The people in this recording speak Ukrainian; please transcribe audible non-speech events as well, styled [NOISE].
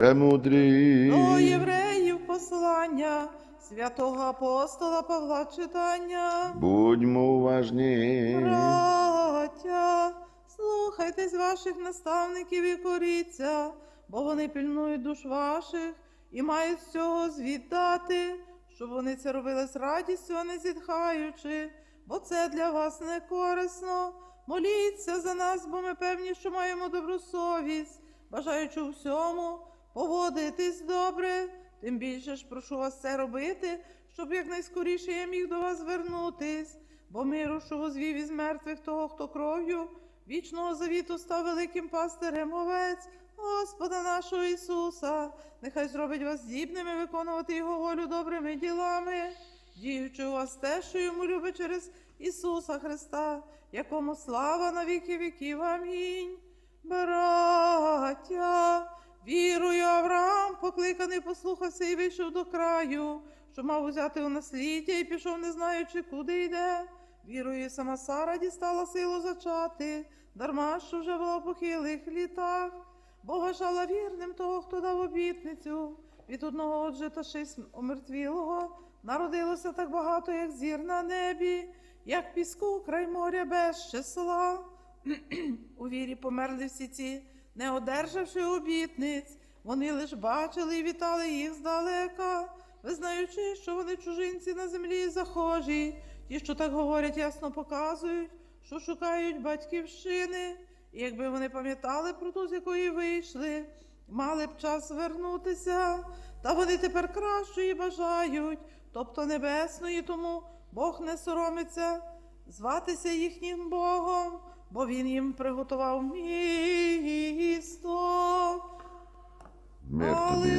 Премудрий. До євреїв послання святого апостола Павла читання. Будьмо уважні. Браття, слухайтесь ваших наставників і коріться, бо вони пильнують душ ваших і мають з цього звіт дати, щоб вони це робили з радістю, а не зітхаючи, бо це для вас не корисно. Моліться за нас, бо ми певні, що маємо добру совість, бажаючи всьому поводитись добре. Тим більше ж прошу вас це робити, щоб якнайскоріше я міг до вас звернутись, бо миру, що возвів із мертвих того, хто кров'ю вічного завіту став великим пастирем овець, Господа нашого Ісуса, нехай зробить вас здібними виконувати Його волю добрими ділами, діючи у вас те, що йому любить через Ісуса Христа, якому слава на віки віків. Амінь. Браття, покликаний, послухався і вийшов до краю, що мав узяти у насліддя і пішов, не знаючи, куди йде. Вірую, і сама Сара дістала силу зачати, дарма що вже була в похилих літах, бо вважала вірним того, хто дав обітницю. Від одного отже та шість омертвілого народилося так багато, як зір на небі, як піску край моря без числа. [CLEARS THROAT] У вірі померли всі ці, не одержавши обітниць. Вони лиш бачили і вітали їх здалека, визнаючи, що вони чужинці на землі захожі. Ті, що так говорять, ясно показують, що шукають батьківщини. І якби вони пам'ятали про ту, з якої вийшли, мали б час вернутися. Та вони тепер кращої бажають, тобто небесної, тому Бог не соромиться зватися їхнім Богом, бо Він їм приготував місто. Мир тобі, Алілуя, премудриця, алілуя.